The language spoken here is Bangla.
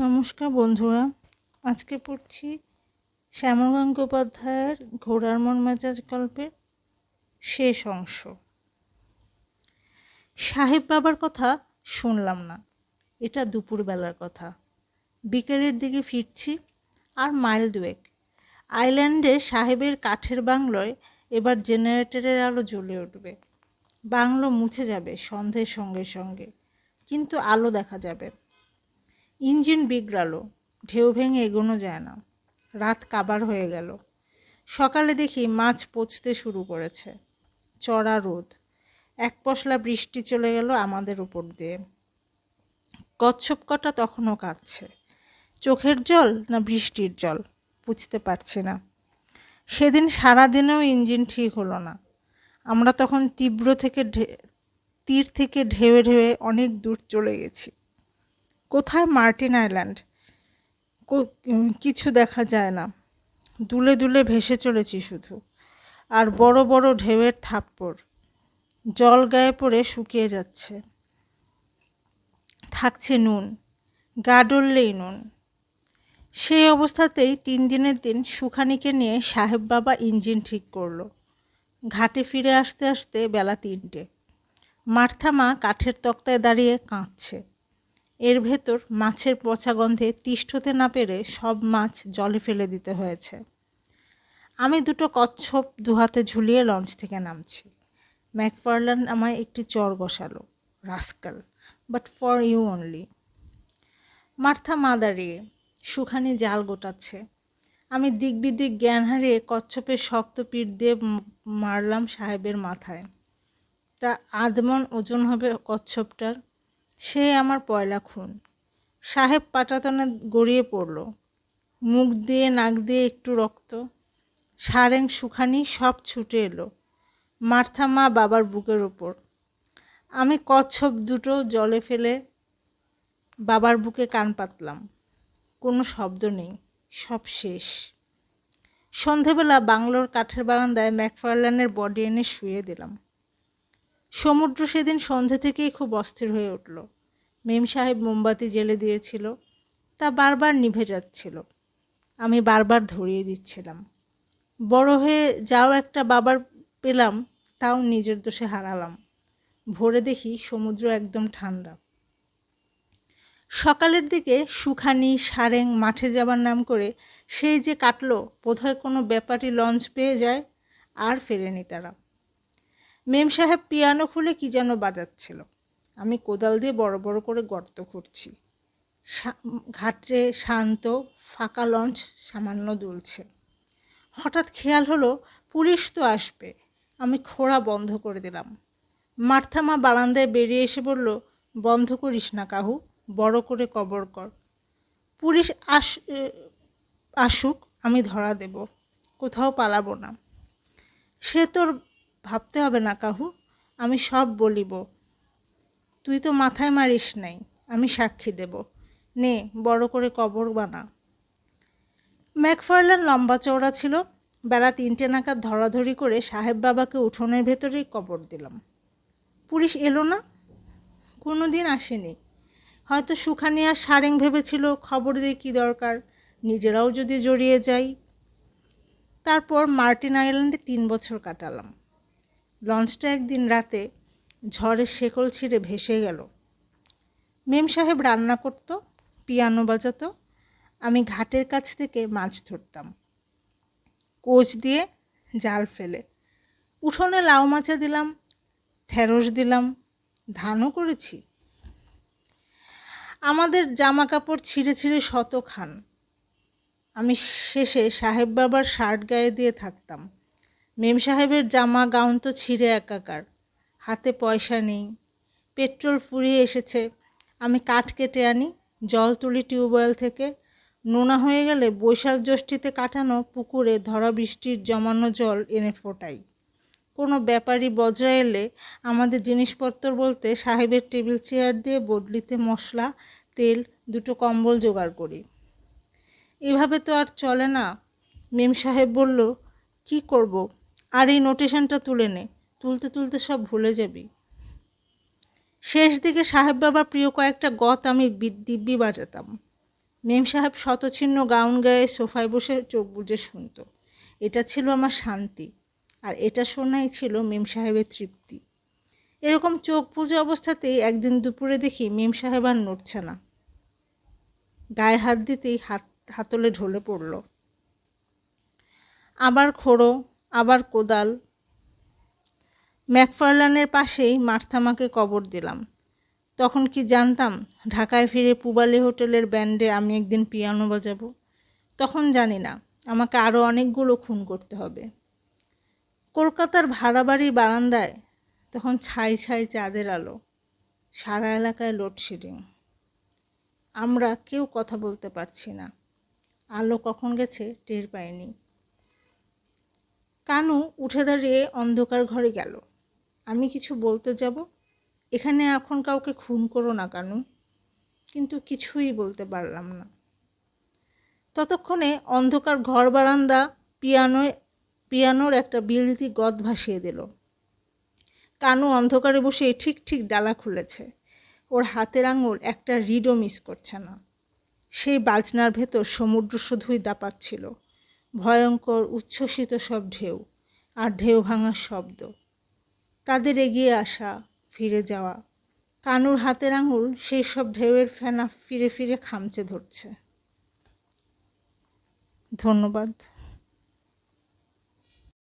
নমস্কার বন্ধুরা, আজকে পড়ছি শ্যামল গঙ্গোপাধ্যায়ের ঘোড়ার মন মেজাজ গল্পের শেষ অংশ। সাহেব বাবার কথা শুনলাম না, এটা দুপুরবেলার কথা। বিকেলের দিকে ফিরছি আর মাইল দুয়েক। আইল্যান্ডে সাহেবের কাঠের বাংলোয় এবার জেনারেটরের আলো জ্বলে উঠবে। বাংলো মুছে যাবে সন্ধের সঙ্গে সঙ্গে, কিন্তু আলো দেখা যাবে। ইঞ্জিন বিগড়ালো, ঢেউ ভেঙে এগোনো যায় না। রাত কাবার হয়ে গেল। সকালে দেখি মাছ পচতে শুরু করেছে। চড়া রোদ। এক পশলা বৃষ্টি চলে গেল আমাদের উপর দিয়ে। কচ্ছপ কটা তখনও কাঁদছে। চোখের জল না বৃষ্টির জল? বুঝতে পারছি না। সেদিন সারাদিনেও ইঞ্জিন ঠিক হলো না। আমরা তখন তীব্র থেকে তীর থেকে ঢেউয়ে ঢেউয়ে অনেক দূর চলে গেছি। কোথায় মার্টিন আইল্যান্ড? কিছু দেখা যায় না। দুলে দুলে ভেসে চলেছি শুধু। আর বড় বড় ঢেউয়ের থাপ্পড়। জল গায়ে পড়ে শুকিয়ে যাচ্ছে। থাকছে নুন। গা ডললেই নুন। সেই অবস্থাতেই তিন দিনের দিন সুখানিকে নিয়ে সাহেব বাবা ইঞ্জিন ঠিক করল। ঘাটে ফিরে আসতে আসতে বেলা তিনটে। মার্থামা কাঠের তক্তায় দাঁড়িয়ে কাঁদছে। এর ভেতর মাছের পচা গন্ধে তিষ্ঠতে না পেরে সব মাছ জলে ফেলে দিতে হয়েছে। আমি দুটো কচ্ছপ দুহাতে ঝুলিয়ে লঞ্চ থেকে নামছি। ম্যাকফার্লান আমায় একটি চর বসালো, rascal but for you only Martha মা দাঁড়িয়ে সুখানি জাল গোটাচ্ছে। আমি দিক বিদিক জ্ঞান হারিয়ে কচ্ছপের শক্ত পিঠ দিয়ে মারলাম সাহেবের মাথায়। তা আদমন ওজন হবে কচ্ছপটার? সে আমার পয়লা খুন। সাহেব পাটাতনে গড়িয়ে পড়ল। মুখ দিয়ে নাক দিয়ে একটু রক্ত। সারেং সুখানি সব ছুটে এলো মার্থা মা বাবার বুকের ওপর। আমি কচ্ছপ দুটো জলে ফেলে বাবার বুকে কান পাতলাম। কোনো শব্দ নেই, সব শেষ। সন্ধেবেলা বাংলোর কাঠের বারান্দায় ম্যাকফার্লানের বডি এনে শুয়ে দিলাম। সমুদ্র সেদিন সন্ধে থেকেই খুব অস্থির হয়ে উঠল। মেম সাহেব মোমবাতি জেলে দিয়েছিল, তা বারবার নিভে যাচ্ছিল। আমি বারবার ধরিয়ে দিচ্ছিলাম। বড় হয়ে যাও একটা বাবার পেলাম, তাও নিজের দোষে হারালাম। ভোরে দেখি সমুদ্র একদম ঠান্ডা। সকালের দিকে সুখানি, সারেং মাঠে যাবার নাম করে সেই যে কাটলো, বোধহয় কোনো ব্যাপারী লঞ্চ পেয়ে যায়, আর ফেরেনি তারা। মেম সাহেব পিয়ানো খুলে কি যেন বাজাচ্ছিল। আমি কোদাল দিয়ে বড় বড় করে গর্ত খুঁড়ছি ঘাটে শান্ত, ফাঁকা লঞ্চ সামান্য দুলছে। হঠাৎ খেয়াল হলো পুলিশ তো আসবে। আমি খোড়া বন্ধ করে দিলাম। মার্থামা বারান্দায় বেরিয়ে এসে বলল, বন্ধ করিস না কাহু, বড় করে কবর কর। পুলিশ আস আসুক, আমি ধরা দেব। কোথাও পালাবো না। সে তোর ভাবতে হবে না কাহু, আমি সব বলিব। তুই তো মাথায় মারিস নাই, আমি সাক্ষী দেব। নে, বড় করে কবর বানা। ম্যাকফার্লান লম্বা চওড়া ছিল। বেলা তিনটে নাগাদ ধরাধরি করে সাহেব বাবাকে উঠোনের ভেতরেই কবর দিলাম। পুলিশ এলো না? কোনো দিন আসেনি। হয়তো সুখানি আর সারেং ভেবেছিল, খবর দিয়ে কী দরকার, নিজেরাও যদি জড়িয়ে যাই। তারপর মার্টিন আইল্যান্ডে তিন বছর কাটালাম। লঞ্চটা একদিন রাতে ঝড়ের শেকল ছিঁড়ে ভেসে গেল। মেম সাহেব রান্না করত, পিয়ানো বাজাতো। আমি ঘাটের কাছ থেকে মাছ ধরতাম। কোচ দিয়ে জাল ফেলে। উঠোনে লাউ মাচা দিলাম, ঢেঁড়স দিলাম, ধানও করেছি। আমাদের জামা কাপড় ছিঁড়ে ছিঁড়ে শত খান। আমি শেষে সাহেব বাবার শার্ট গায়ে দিয়ে থাকতাম। মেম সাহেবের জামা, গাউন তো ছিঁড়ে একাকার। হাতে পয়সা নেই। পেট্রোল ফুরিয়ে এসেছে। আমি কাঠ কেটে আনি, জল তুলি টিউবওয়েল থেকে। নোনা হয়ে গেলে বৈশাখ জ্যৈষ্ঠীতে কাটানো পুকুরে ধরা বৃষ্টির জমানো জল এনে ফোটাই। কোনো ব্যাপারী বজরা এলে আমাদের জিনিসপত্র বলতে সাহেবের টেবিল চেয়ার দিয়ে বদলিতে মশলা, তেল, দুটো কম্বল জোগাড় করি। এভাবে তো আর চলে না। মেম সাহেব বলল, কি করব? আর এই নোটেশনটা তুলে নে। তুলতে তুলতে সব ভুলে যাবি। শেষ দিকে সাহেব বাবার প্রিয় কয়েকটা গত আমি দিব্যি বাজাতাম। মেম সাহেব শতছিন্ন গাউন গায়ে সোফায় বসে চোখ বুজে শুনত। এটা ছিল আমার শান্তি, আর এটা শোনাই ছিল মেম সাহেবের তৃপ্তি। এরকম চোখ বুঝে অবস্থাতেই একদিন দুপুরে দেখি মেম সাহেব আর নড়ছে না। গায়ে হাত দিতেই হাত হাতলে ঢলে পড়ল। আবার খোড়ো, আবার কোদাল ম্যাকফার্লানের পাশেই মার্থামাকে কবর দিলাম। তখন কি জানতাম, ঢাকায় ফিরে পুবালি হোটেলের ব্যান্ডে আমি একদিন পিয়ানো বাজাবো? তখন জানি না, আমাকে আরও অনেকগুলো খুন করতে হবে। কলকাতার ভাড়া বাড়ির বারান্দায় তখন ছাই ছাই চাঁদের আলো, সারা এলাকায় লোডশেডিং। আমরা কেউ কথা বলতে পারছি না। আলো কখন গেছে টের পাইনি। কানু উঠে দাঁড়িয়ে অন্ধকার ঘরে গেল। আমি কিছু বলতে যাব? এখানে এখন কাউকে খুন করো না কানু? কিন্তু কিছুই বলতে পারলাম না। ততক্ষণে অন্ধকার ঘর বারান্দা পিয়ানোয়, পিয়ানোর একটা বিড়িতি গদ ভাসিয়ে দিল। কানু অন্ধকারে বসে ঠিক ঠিক ডালা খুলেছে। ওর হাতের আঙুল একটা রিডও মিস করছে না। সেই বাজনার ভেতর সমুদ্র শুধুই দাপাচ্ছিল। ভয়ঙ্কর, উচ্ছ্বসিত সব ঢেউ আর ঢেউ ভাঙার শব্দ। তাদের এগিয়ে আসা, ফিরে যাওয়া। কানুর হাতের আঙুল সেই সব ঢেউয়ের ফেনা ফিরে ফিরে খামচে ধরছে। ধন্যবাদ।